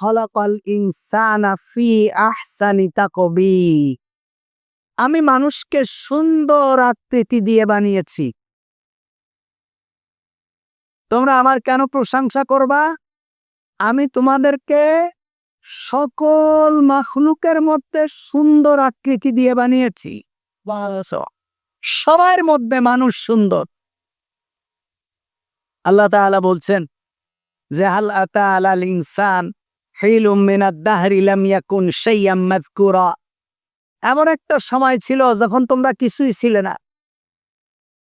খলাকাল ইনসানা ফি আহসানি তাকবি আমি মানুষকে সুন্দর আকৃতি দিয়ে বানিয়েছি। তোমরা আমার কেন প্রশংসা করবা? আমি তোমাদেরকে সকল মাখলুকের মধ্যে সুন্দর আকৃতি দিয়ে বানিয়েছি। সবার মধ্যে মানুষ সুন্দর। আল্লাহ বলছেন, যে হাল আতা আলাল ইনসান হিলুম মিনাদ দাহরি লাম ইয়াকুন শাইয়াম মাযকুরা। এমন একটা সময় ছিল যখন তোমরা কিছুই ছিলে না।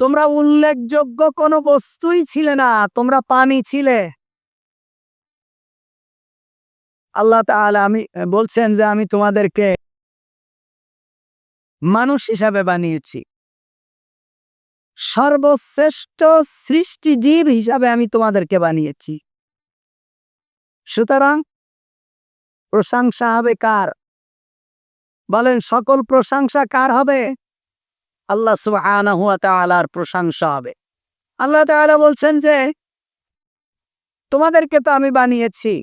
তোমরা উল্লেখযোগ্য কোনো বস্তুই ছিলে না, তোমরা পানি ছিলে। আল্লাহ তাআলা আমি, বলছেন যে আমি তোমাদেরকে মানুষ হিসাবে বানিয়েছি। সর্বশ্রেষ্ঠ সৃষ্টিজীব হিসাবে আমি তোমাদেরকে বানিয়েছি। সুতরাং প্রশংসা হবে কার? বলেন, সকল প্রশংসা কার হবে? আল্লাহ ওয়া প্রশংসা হবে। আল্লাহ তাআলা বলছেন যে, তোমাদেরকে তো আমি বানিয়েছি।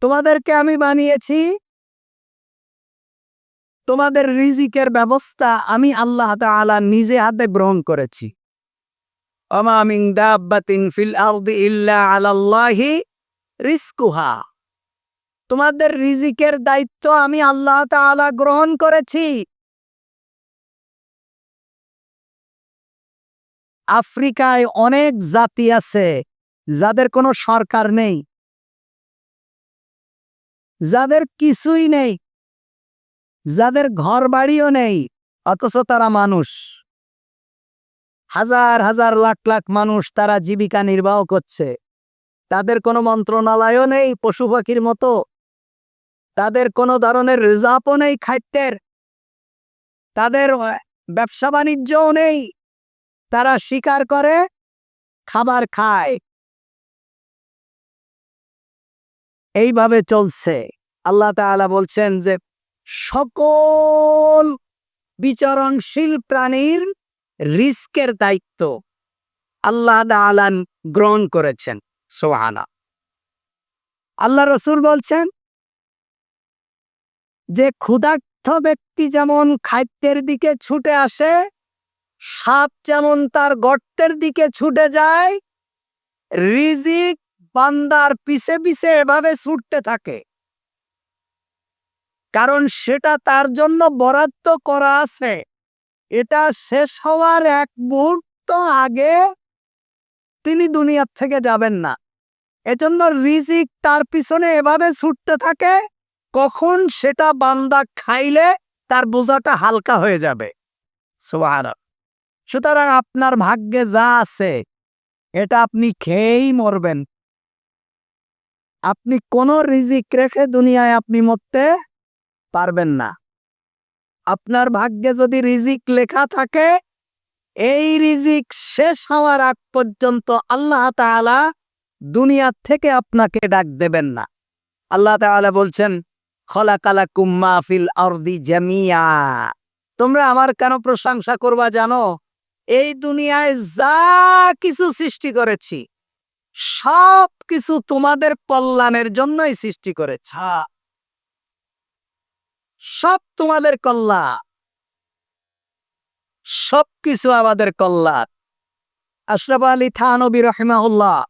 তোমাদেরকে আমি বানিয়েছি। তোমাদের রিজিকের ব্যবস্থা আমি আল্লাহ তাআলা নিজে হাতে গ্রহণ করেছি। ওমা মিন দাব্বাতিন ফিল আলাল্লাহি রিজকুহা তোমাদের রিজিকের দায়িত্ব আমি আল্লাহ তাআলা গ্রহণ করেছি। আফ্রিকায় অনেক জাতি আছে যাদের কোনো সরকার নেই। যাদের কিছুই নেই। যাদের ঘর বাড়িও নেই, অথচ তারা মানুষ। হাজার হাজার লাখ লাখ মানুষ তারা জীবিকা নির্বাহ করছে। তাদের কোনো মন্ত্রণালয়ও নেই, পশু পাখির মতো। তাদের কোনো ধরনের রিজার্ভও নেই খাদ্যের। তাদের ব্যবসা বাণিজ্যও নেই। তারা শিকার করে, খাবার খায়। এইভাবে চলছে। আল্লাহ তাআলা বলছেন যে, সকল বিচরণশীল প্রাণীর রিস্কের দায়িত্ব আল্লাহ তাআলা গ্রহণ করেছেন। সোহানা আল্লাহ রসুল বলছেন, যে ক্ষুধার্থ ব্যক্তি যেমন খাদ্যের দিকে ছুটে আসে, সাপ যেমন তার গর্তের দিকে ছুটে যায়, রিজিক বান্দার পিছে পিছে এভাবে ছুটতে থাকে। কারণ সেটা তার জন্য বরাদ্দ করা আছে। এটা শেষ হওয়ার এক মুহূর্ত আগে তিনি দুনিয়ার থেকে যাবেন না। এজন্য রিজিক তার পিছনে এভাবে ছুটতে থাকে, কখন সেটা বান্দা খাইলে তার বোঝাটা হালকা হয়ে যাবে। সুতরাং আপনার ভাগ্যে যা আছে, এটা আপনি খেয়েই মরবেন। আপনি কোন রিজিক রেখে দুনিয়ায় আপনি মরতে পারবেন না। আপনার ভাগ্যে যদি রিজিক লেখা থাকে এই রিজিক শেষ হওয়ার আগ পর্যন্ত আল্লাহ তাআলা দুনিয়া থেকে আপনাকে ডাক দেবেন না। আল্লাহ তাআলা বলছেন, খলাকালাকুম মা ফিল আরদি জামিয়া। তোমরা আমার কেন প্রশংসা করবা জানো? এই দুনিয়ায় যা কিছু সৃষ্টি করেছি, সব কিছু তোমাদের কল্যাণের জন্যই সৃষ্টি করেছে। সব তোমাদের কল্যাণ। সব কিছু আমাদের কল্যাণ। আশরাফ আলী থানবী রহিমাহুল্লাহ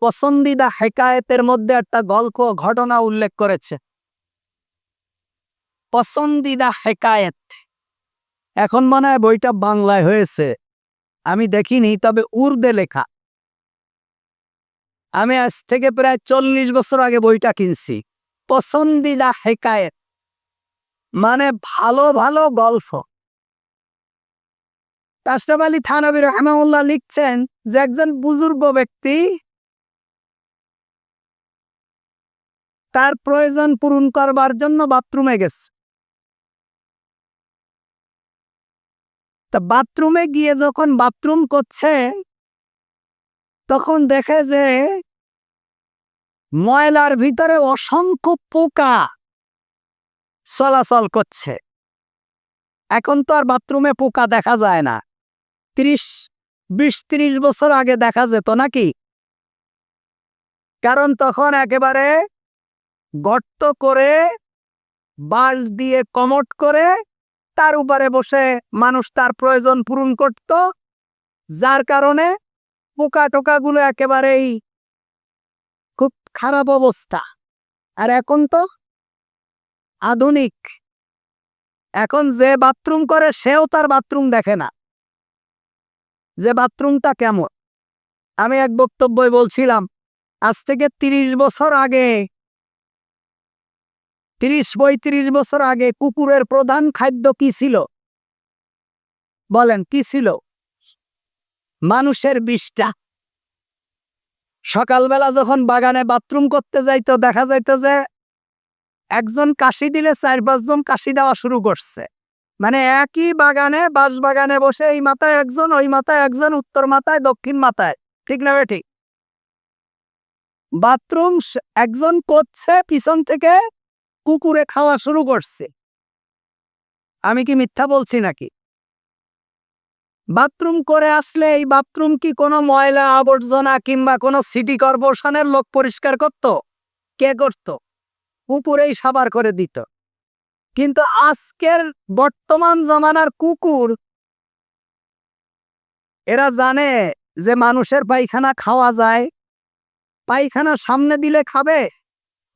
পসন্দিদা হেকায়েতের মধ্যে একটা গল্প ঘটনা উল্লেখ করেছে। পসন্দিদা হেকায়েত। এখন মনে হয় বইটা বাংলায় হয়েছে। আমি দেখিনি, তবে উর্দে লেখা। আমি আজ থেকে প্রায় চল্লিশ বছর আগে বইটা কিনছি। পছন্দিদা হেকায়েত। মানে ভালো ভালো গল্প। আশরাফ আলী থানবী রহমাউল্লাহ লিখছেন যে একজন বুজুর্গ ব্যক্তি তার প্রয়োজন পূরণ করবার জন্য বাথরুমে গেছে। তা বাথরুমে গিয়ে যখন বাথরুম করছে, তখন দেখে যে ময়লার ভিতরে অসংখ্য পোকা। চলাচল করছে। এখন তো আর বাথরুমে পোকা দেখা যায় না। ত্রিশ, বিশ, ত্রিশ বছর আগে দেখা যেত নাকি? কারণ তখন একেবারে গর্ত করে বাঁশ দিয়ে কমট করে, তার উপরে বসে মানুষ তার প্রয়োজন পূরণ করত, যার কারণে পোকা টোকাগুলো একেবারেই খুব খারাপ অবস্থা। আর এখন তো আধুনিক। এখন যে বাথরুম করে, সেও তার বাথরুম দেখে না। যে বাথরুমটা কেমন? আমি এক বক্তব্যই বলছিলাম, আজ থেকে তিরিশ বছর আগে, তিরিশ পঁয়ত্রিশ বছর আগে কুকুরের প্রধান খাদ্য কি ছিল? বলেন, কি ছিল? মানুষের বিষটা সকালবেলা যখন বাগানে বাথরুম করতে যাইতো, দেখা যাইতো যে একজন কাশি দিলে চার পাঁচজন কাশি দেওয়া শুরু করছে। মানে একই বাগানে, বাঁশ বাগানে বসে এই মাথায় একজন, ওই মাথায় একজন, উত্তর মাথায়, দক্ষিণ মাথায়। ঠিক না ঠিক বাথরুম একজন করছে পিছন থেকে কুকুরে খাওয়া শুরু করছে। আমি কি মিথ্যা বলছি নাকি? বাথরুম করে আসলে এই বাথরুম কি কোনো ময়লা আবর্জনা কিংবা কোনো সিটি কর্পোরেশনের লোক পরিষ্কার করত? কে করত? কুকুরেই সাবার করে দিত। কিন্তু আজকের বর্তমান জমানার কুকুর, এরা জানে যে মানুষের পায়খানা খাওয়া যায়, পায়খানা সামনে দিলে খাবে।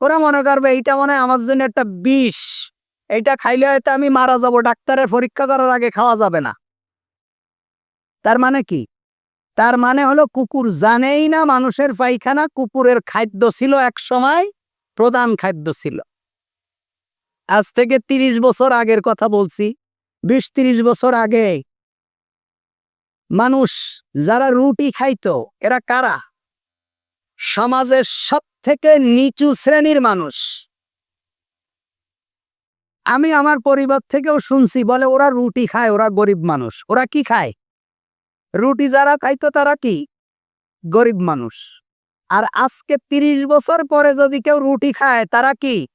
ওরা মনে করবে, এইটা মনে আমার জন্য একটা বিষ। এইটা খাইলে হয়তো আমি মারা যাব, ডাক্তারের পরীক্ষা করার আগে খাওয়া যাবে না। তার মানে কি? তার মানে হলো কুকুর জানেই না মানুষের পায়খানা কুকুরের খাদ্য ছিল এক সময় প্রধান খাদ্য ছিল। আজ থেকে তিরিশ বছর আগের কথা বলছি। বিশ তিরিশ বছর আগে মানুষ যারা রুটি খাইতো, এরা কারা? সমাজের সব থেকে নিচু শ্রেণির মানুষ। আমি আমার পরিবার থেকেও শুনছি, বলে ওরা রুটি খায়, ওরা গরিব মানুষ। ওরা কি খায়? রুটি যারা খাইতো, তারা কি? গরিব মানুষ। আর আজকে তিরিশ বছর পরে যদি কেউ রুটি খায়, তারা কি?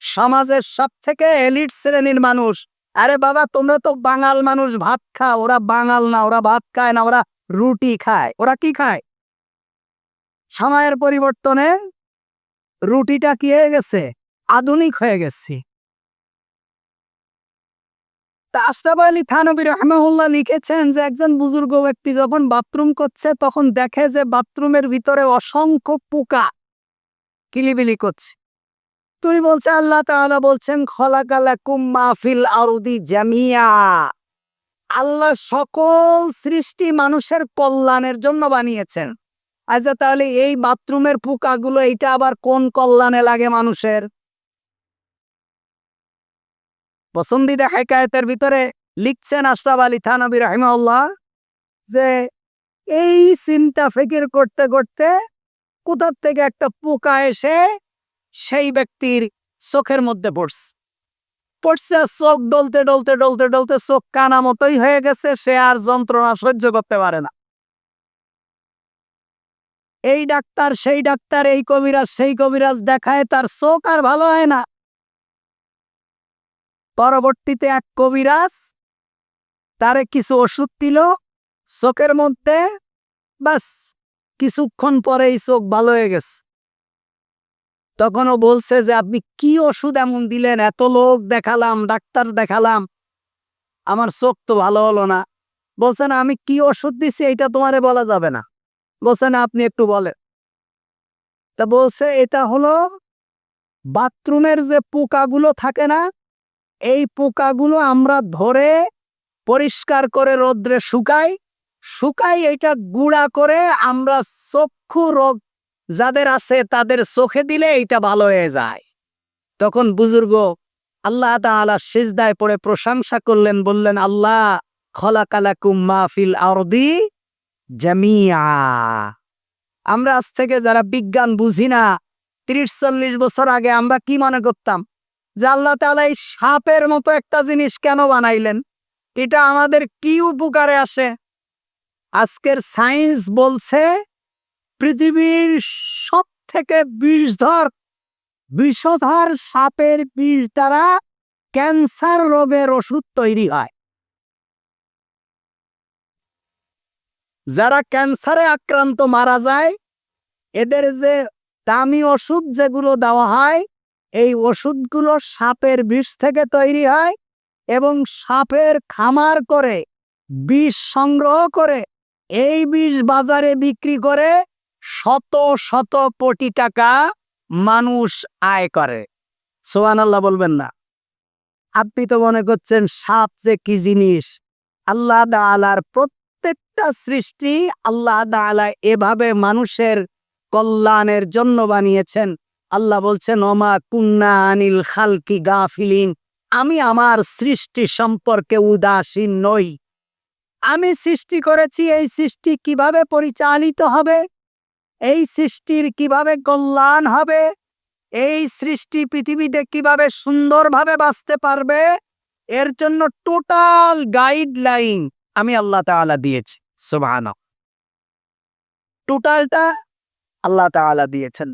সমাজের সব থেকে এলিট শ্রেণির মানুষ। আরে বাবা, তোমরা তো বাঙাল মানুষ, ভাত খা ওরা বাঙাল না, ওরা ভাত খায় না, ওরা রুটি খায়। ওরা কি খায়? সময়ের পরিবর্তনে রুটিটা কি হয়ে গেছে? আধুনিক হয়ে গেছে। তা আশরাফ আলী থানবী রহমাউল্লাহ লিখেছেন যে, একজন বুজুর্গ ব্যক্তি যখন বাথরুম করছে, তখন দেখে যে বাথরুমের ভিতরে অসংখ্য পোকা কিলিবিলি করছে। তুমি বলছে, আল্লাহ তাআলা বলছেন, খলাকালাকুম মাহফিল আরদি জামিয়া। আল্লাহ সকল সৃষ্টি মানুষের কল্যাণের জন্য বানিয়েছেন। আচ্ছা তাহলে এই বাথরুমের পোকাগুলো, এইটা আবার কোন কল্যাণে লাগে মানুষের? পছন্দিদা হেকায়তের ভিতরে লিখছেন আশরাফ আলী থানবী রহিমাউল্লাহ যে, এই চিন্তা ফিকির করতে করতে কোথার থেকে একটা পোকা এসে সেই ব্যক্তির চোখের মধ্যে পড়ছে। পড়ছে চোখ ডলতে ডলতে ডলতে ডলতে চোখ কানা মতোই হয়ে গেছে, সে আর যন্ত্রণা সহ্য করতে পারে না। এই ডাক্তার, সেই ডাক্তার, এই কবিরাজ, সেই কবিরাজ দেখায় তার চোখ আর ভালো হয় না। পরবর্তীতে এক কবিরাজ তারে কিছু ওষুধ দিল চোখের মধ্যে বাস কিছুক্ষণ পরেই চোখ ভালো হয়ে গেছে। তখনও বলছে যে, আপনি কি ওষুধ এমন দিলেন? এত লোক দেখালাম, ডাক্তার দেখালাম, আমার চোখ তো ভালো হলো না। বলছেন আমি কি ওষুধ দিছি এটা তোমারে বলা যাবে না। বলছেন আপনি একটু বলেন। তা বলছে, এটা হলো বাথরুমের যে পোকাগুলো থাকে না এই পোকাগুলো আমরা ধরে পরিষ্কার করে রোদ্রে শুকাই শুকাই এটা গুঁড়া করে আমরা চক্ষু রোগ যাদের আছে তাদের চোখে দিলে এটা ভালো হয়ে যায়। তখন বুজুর্গ আল্লাহ তাআলা সিজদায় পড়ে প্রশংসা করলেন, বললেন, আল্লাহ খলাকালাকুম মাহফিল আরদি জামিয়া আমরা আজ থেকে যারা বিজ্ঞান বুঝি না, তিরিশ চল্লিশ বছর আগে আমরা কি মনে করতাম? যে আল্লাহ তাআলা এই সাপের মতো একটা জিনিস কেন বানাইলেন? এটা আমাদের কি উপকারে আসে? আজকের সায়েন্স বলছে, পৃথিবীর সব থেকে বিষধর বিষধর সাপের বিষ দ্বারা ক্যান্সার রোগের ওষুধ তৈরি হয়। যারা ক্যান্সারে আক্রান্ত মারা যায়, এদের যে দামি ওষুধ যেগুলো দেওয়া হয় এই ওষুধগুলো সাপের বিষ থেকে তৈরি হয় এবং সাপের খামার করে, বিষ সংগ্রহ করে, এই বিষ বাজারে বিক্রি করে শত শত কোটি টাকা মানুষ আয় করে। সোহান আল্লাহ বলবেন না। আপনি তো মনে করছেন সাপ যে কি জিনিস? আল্লাহ আলার প্রত্যেকটা সৃষ্টি আল্লাহ আলা এভাবে মানুষের কল্যাণের জন্য বানিয়েছেন। আল্লাহ বলছেন, ওমা কুন্না আনিল খালকি গাফিলিন। আমি আমার সৃষ্টি সম্পর্কে উদাসীন নই। আমি সৃষ্টি করেছি, এই সৃষ্টি কীভাবে পরিচালিত হবে? এই সৃষ্টির কীভাবে কল্যাণ হবে? এই সৃষ্টি পৃথিবীতে কীভাবে সুন্দরভাবে বাঁচতে পারবে? এর জন্য টোটাল গাইডলাইন আমি আল্লাহ তাআলা দিয়েছি সুবহান টোটালটা আল্লাহ তাআলা দিয়েছেন।